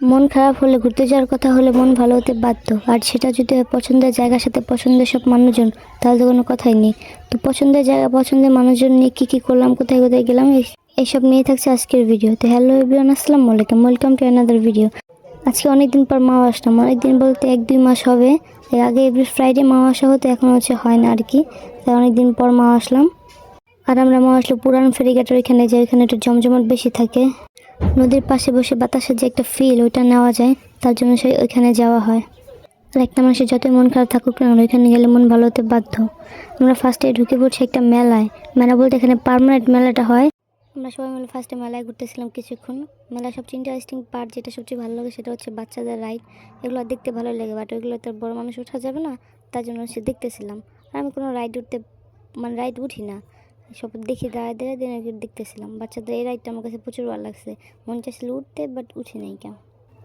মন খারাপ হলে ঘুরতে যাওয়ার কথা হলে মন ভালো হতে বাধ্য। আর সেটা যদি পছন্দের জায়গার সাথে পছন্দের সব মানুষজন, তাহলে তো কোনো কথাই নেই। তো পছন্দের জায়গা, পছন্দের মানুষজন নিয়ে কী কী করলাম, কোথায় কোথায় গেলাম এইসব নিয়ে থাকছে আজকের ভিডিও তো হ্যালো এভরিওয়ান আসসালামু আলাইকুম ওয়েলকাম টু অ্যানাদার ভিডিও আজকে অনেক দিন পর মাও আসলাম। অনেক দিন বলতে এক দুই মাস হবে। এর আগে এভরি ফ্রাইডে মা আসা হতো, এখন হচ্ছে হয় না আর কি তাই অনেক দিন পর মা আসলাম। আর আমরা মা আসলে পুরান ফেরিঘাটের ওইখানে যাই, ওইখানে একটু জমজমাট বেশি থাকে। নদীর পাশে বসে বাতাসের যে একটা ফিল ওইটা নেওয়া যায়। তার জন্য সেই ওইখানে যাওয়া হয়। আর একটা মানুষের যতই মন খারাপ থাকুক না ওইখানে গেলে মন ভালো হতে বাধ্য। আমরা ফার্স্টে ঢুকে পড়ছি একটা মেলায়। মেলা বলতে এখানে পার্মানেন্ট মেলাটা হয়। আমরা সবাই মিলে ফার্স্টে মেলায় ঘুরতেছিলাম কিছুক্ষণ। মেলার সবচেয়ে ইন্টারেস্টিং পার্ট যেটা সবচেয়ে ভালো লাগে সেটা হচ্ছে বাচ্চাদের রাইড এগুলো দেখতে ভালো লাগে বাট ওইগুলো তো বড় মানুষ ওঠা যাবে না। তার জন্য সে দেখতেছিলাম। আর আমি কোনো রাইড উঠতে মানে রাইড উঠি না সব দেখি দাঁড়ায় দাঁড়ায় দিন ওইগুলো দেখতেছিলাম। বাচ্চাদের এই রাইডটা আমার কাছে প্রচুর ভালো লাগছে। মন চাইছিল উঠতে বাট উঠে নাই কেন?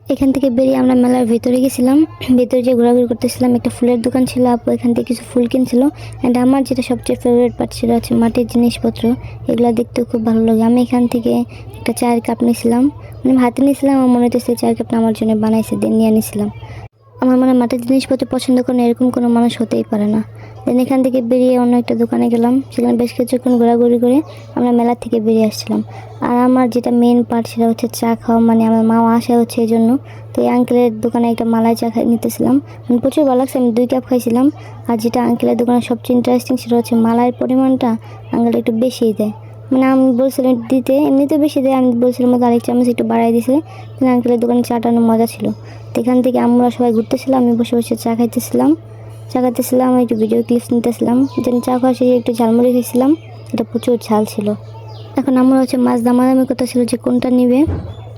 এখান থেকে বেরিয়ে আমরা মেলার ভেতরে গেছিলাম। ভেতরে যে ঘোরাঘুরি করতেছিলাম। একটা ফুলের দোকান ছিল, আপু এখান থেকে কিছু ফুল কিনছিল। অ্যান্ড আমার যেটা সবচেয়ে ফেভারিট পার্ট সেটা হচ্ছে মাটির জিনিসপত্র। এগুলো দেখতেও খুব ভালো লাগে। আমি এখান থেকে একটা চায়ের কাপ নিয়েছিলাম মানে হাতে নিয়েছিলাম আমার মনে হচ্ছে চায়ের কাপটা আমার জন্য বানাইছে, দিয়ে নিয়ে নিয়েছিলাম আমার মনে মাটির জিনিসপত্র পছন্দ করে এরকম কোনো মানুষ হতেই পারে না। দেন এখান থেকে বেরিয়ে অন্য একটা দোকানে গেলাম। সেখানে বেশ কিছুক্ষণ ঘোরাঘুরি করে আমরা মেলা থেকে বেরিয়ে আসছিলাম। আর আমার যেটা মেন পার্ট সেটা হচ্ছে চা খাওয়া মানে আমার মা আসা হচ্ছে এই জন্য। তো এই আঙ্কেলের দোকানে একটা মালাই চা খাই নিতেছিলাম। মানে প্রচুর ভালো লাগছে, আমি দুই কাপ খাইছিলাম। আর যেটা আঙ্কেলের দোকানে সবচেয়ে ইন্টারেস্টিং সেটা হচ্ছে মালাইয়ের পরিমাণটা আঙ্কেল একটু বেশিই দেয়। মানে আমি বলছিলাম দিতে এমনিতে বেশি দেয়, আমি বলছিলাম মতো আরেক চামচ একটু বাড়াই দিছে। কিন্তু আঙ্কেলের দোকানে চাটা অনেক মজা ছিল। তো এখান থেকে আমরা সবাই ঘুরতেছিলাম, আমি বসে বসে চা খাইতেছিলাম। চা খাইতেছিলাম একটু ভিডিও ক্লিপস নিতেছিলাম। যেন চা খাওয়া শেষে একটু ঝালমুড়ি খেয়েছিলাম, এটা প্রচুর ঝাল ছিল। এখন আমার হচ্ছে মাছ দামাদামি কথা ছিল যে কোনটা নিবে।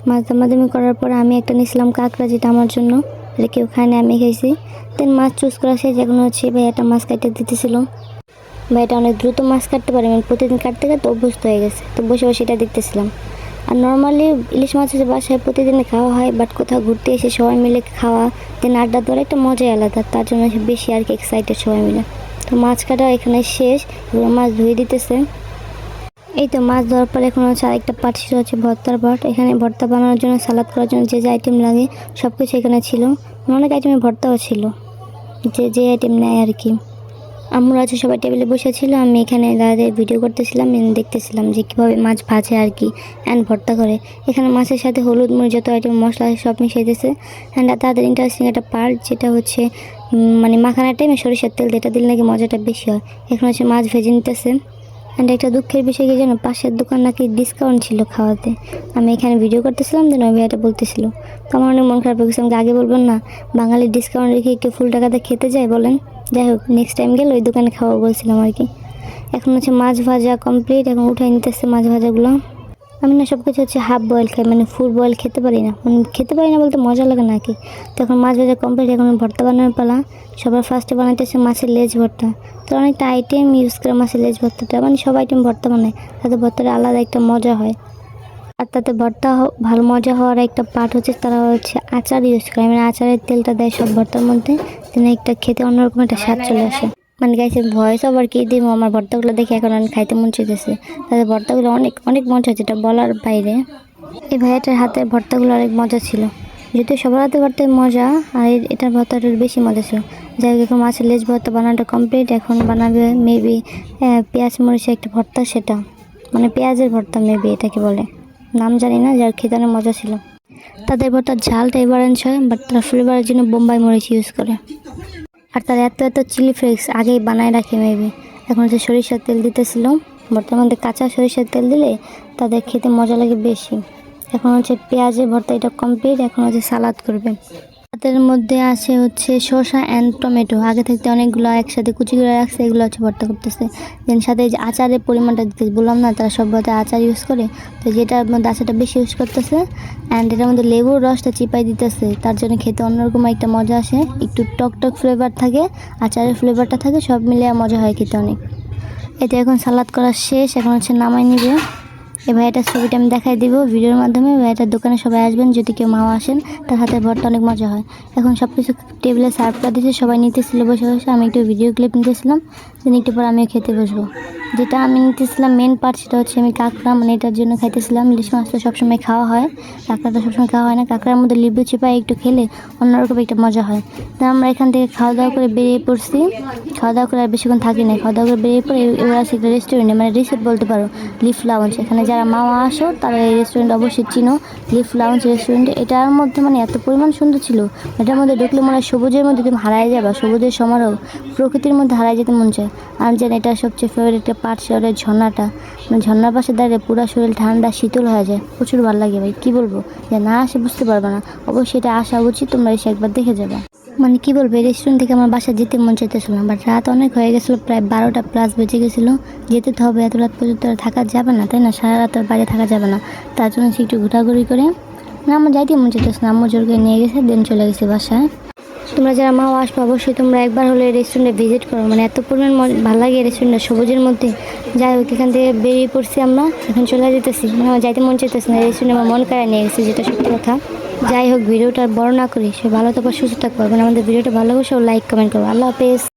মাছ দামাদামি করার পর আমি একটা নিয়েছিলাম কাঁকড়া যেটা আমার জন্য, এটা কেউ খায় না আমি খাইছি। দেন মাছ চুজ করা শেষ এখন হচ্ছে ভাই একটা মাছ কাটতে দিতেছিল। ভাই এটা অনেক দ্রুত মাছ কাটতে পারে মানে প্রতিদিন কাটতে কাটতে অভ্যস্ত হয়ে গেছে। তো বসে বসে এটা দেখতেছিলাম। আর নর্মালি ইলিশ মাছ বাসায় প্রতিদিন খাওয়া হয় বাট কোথাও ঘুরতে এসে সবাই মিলে খাওয়া দেন আড্ডা দেওয়ার একটা মজাই আলাদা, তার জন্য বেশি আর কি এক্সাইটেড সবাই মিলে। তো মাছ কাটা এখানে শেষ এগুলো মাছ ধুয়ে দিতেছে। এই তো মাছ ধরার পর এখন হচ্ছে আরেকটা পাট ছিল হচ্ছে ভর্তার পাট এখানে ভর্তা বানানোর জন্য, সালাদ করার জন্য যে যে আইটেম লাগে সব কিছু এখানে ছিল। অনেক আইটেমে ভর্তাও ছিল, যে যে আইটেম নেয় আর কি। আমরা আছে সবাই টেবিলে বসেছিল আমি এখানে দাদাদের ভিডিও করতেছিলাম দেখতেছিলাম যে কীভাবে মাছ ভাজে আর কি অ্যান্ড ভর্তা করে। এখানে মাছের সাথে হলুদ মরিচ যত আইটেম মশলা সব মিশাইতেছে অ্যান্ড তাদের ইন্টারেস্টিং একটা পার্ট যেটা হচ্ছে মানে মাখানার টাইমে সরিষার তেল যেটা দিলে নাকি মজাটা বেশি হয়। এখন হচ্ছে মাছ ভেজে নিতেছে অ্যান্ড একটা দুঃখের বিষয় কি জানো, পাশের দোকান নাকি ডিসকাউন্ট ছিল খাওয়াতে। আমি এখানে ভিডিও করতেছিলাম দেন ওই ভাইয়াটা বলতেছিল তো আমার অনেক মন খারাপ হয়ে গেছে, আমাকে আগে বলবেন না, বাঙালির ডিসকাউন্ট রেখে একটু ফুল টাকাতে খেতে যায় বলেন? যাই হোক নেক্সট টাইম গেলে ওই দোকানে খাওয়া বলছিলাম আর কি। এখন হচ্ছে মাছ ভাজা কমপ্লিট এখন উঠাই নিতেছে মাছ ভাজাগুলো। আমি না সব কিছু হচ্ছে হাফ বয়েল খাই মানে ফুল বয়েল খেতে পারি না। মানে খেতে পারি না বলতে মজা লাগে না কি। তো এখন মাছ ভাজা কমপ্লিট এখন ভর্তা বানানোর পালা। সবার ফার্স্টে বানাইতেছে মাছের লেজ ভর্তা। তো অনেকটা আইটেম ইউজ করে মাছের লেজ ভর্তাটা মানে সব আইটেম ভর্তা বানায়। তাতে ভর্তাটা আলাদা একটা মজা হয়। আর তাতে ভর্তা ভালো মজা হওয়ার একটা পার্ট হচ্ছে তারা হচ্ছে আচার ইউজ করে। মানে আচারের তেলটা দেয় সব ভর্তার মধ্যে দিনে একটা খেতে অন্যরকম একটা স্বাদ চলে আসে। মানে গাইছে ভয়েস আবার কি দিব? আমার ভর্তাগুলো দেখে এখন অনেক খাইতে মন চাইতেছে। তাদের ভর্তাগুলো অনেক অনেক মজা যেটা বলার বাইরে। এই ভাইয়াটার হাতের ভর্তাগুলো অনেক মজা ছিল। যদিও সবার হাতে ভর্তায় মজা, আর এটার ভর্তাটার বেশি মজা ছিল। যাই হোক মাছের লেজ ভর্তা বানানোটা কমপ্লিট এখন বানাবে মেবি পেঁয়াজ মরিচের একটা ভর্তা সেটা। মানে পেঁয়াজের ভর্তা মেবি এটাকে বলে। নাম জানি না, যার খেতে অনেক মজা ছিল। তাদের এবার তার ঝালটা এভারেন্স হয় বাট তারা ফ্লেভারের জন্য বোম্বাই মরিচ ইউজ করে। আর তারা এত এত চিলি ফ্লেক্স আগেই বানায় রাখে মেবি এখন হচ্ছে সরিষার তেল দিতেছিল, বর্তমানে কাঁচা সরিষার তেল দিলে তাদের খেতে মজা লাগে বেশি। এখন হচ্ছে পেঁয়াজে ভর্তা এটা কমপ্লিট এখন হচ্ছে সালাদ করবে। তাদের মধ্যে আছে হচ্ছে শসা অ্যান্ড টমেটো। আগে থাকতে অনেকগুলো একসাথে কুচি করে রাখছে, এগুলো হচ্ছে ভর্তা করতেছে। দেন সাথে যে আচারের পরিমাণটা দিতে বললাম না, তারা সব ভর্তা আচার ইউজ করে। তো যেটার মধ্যে আচারটা বেশি ইউজ করতেছে অ্যান্ড এটার মধ্যে লেবুর রসটা চিপাই দিতেছে। তার জন্য খেতে অন্যরকম একটা মজা আসে। একটু টক টক ফ্লেভার থাকে, আচারের ফ্লেভারটা থাকে, সব মিলিয়ে মজা হয় খেতে অনেক। এতে এখন সালাদ করা শেষ, এখন হচ্ছে নামাই নিবে। এই ভাইয়াটার ছবিটা আমি দেখাই দিব ভিডিওর মাধ্যমে। ভাইয়াটার দোকানে সবাই আসবেন, যদি কেউ মাও আসেন, তার হাতে ভরটা অনেক মজা হয়। এখন সব কিছু টেবিলে সার্ভ করা দিয়েছে, সবাই নিতেছিল বসে বসে, আমি একটু ভিডিও ক্লিপ নিতেছিলাম। দিন একটু পর আমিও খেতে বসবো। যেটা আমি নিতেছিলাম মেন পার্ট সেটা হচ্ছে আমি কাঁকড়া মানে এটার জন্য খাইতেছিলাম। ইলিশ মাছ তো সবসময় খাওয়া হয়। কাঁকড়া তো সবসময় খাওয়া হয় না। কাঁকড়ার মধ্যে লেবু চিপায় একটু খেলে অন্যরকম একটা মজা হয়। তো আমরা এখান থেকে খাওয়া দাওয়া করে বেরিয়ে পড়ছি। খাওয়া দাওয়া করে আর বেশিক্ষণ থাকি না খাওয়া দাওয়া করে বেরিয়ে পড়ে এবার আছে একটা রেস্টুরেন্টে মানে রিসোর্ট বলতে পারো লিফ লাউঞ্জ এখানে যারা মামা আসো, তারা এই রেস্টুরেন্ট অবশ্যই চিনো। লিফ লাউঞ্জ রেস্টুরেন্ট এটার মধ্যে মানে এত পরিমাণ সুন্দর ছিল। এটার মধ্যে ঢুকলে মনে হয় সবুজের মধ্যে তুমি হারায় যাবা। সবুজের সমারোহ প্রকৃতির মধ্যে হারায় যেতে মন চায়। আর জানি এটা সবচেয়ে ফেভারিট একটা পার্ট শহরের ঝর্ণাটা। মানে ঝর্ণার পাশে দাঁড়িয়ে পুরো শরীর ঠান্ডা, শীতল হয়ে যায়। প্রচুর ভালো লাগে ভাই, কী বলব? যে না আসে বুঝতে পারবে না। অবশ্যই এটা আসা উচিত, তোমরা এসে একবার দেখে যাবে। মানে কি বলব, এই রেস্টুরেন্ট থেকে আমার বাসা যেতে মন চাইতেছিল না। বাট রাত অনেক হয়ে গেছিল, প্রায় বারোটা প্লাস বেজে গেছিল। যেতে তো হবে, এত রাত পর্যন্ত থাকা যাবে না, তাই না? সারা রাত বাইরে থাকা যাবে না। তার জন্য সে একটু ঘোরাঘুরি করে, না, আমার যাইতে মন চাইতেছে না। আম্মু জোর করে নিয়ে গেছে, দেন চলে গেছে বাসায়। তোমরা যারা মাও আসবে, অবশ্যই তোমরা একবার হলে রেস্টুরেন্টে ভিজিট করো। মানে এত পরিমাণ ভালো লাগে রেস্টুরেন্টটা সবুজের মধ্যে। যাই হোক, এখান থেকে বেরিয়ে পড়ছি আমরা, এখন চলে যেতেছি। মানে আমার যাইতে মন চাইতেছি না রেস্টুরেন্টে আমার মন কারা নিয়ে গেছে, যেটা সত্যি কথা। যাই হোক, ভিডিওটা বড় না করি, সে ভালো থাকব, সুস্থ থাকব। এবং আমাদের ভিডিওটা ভালো লাগবে ভালোবাসে লাইক কমেন্ট করব। আল্লাহ হাফেজ।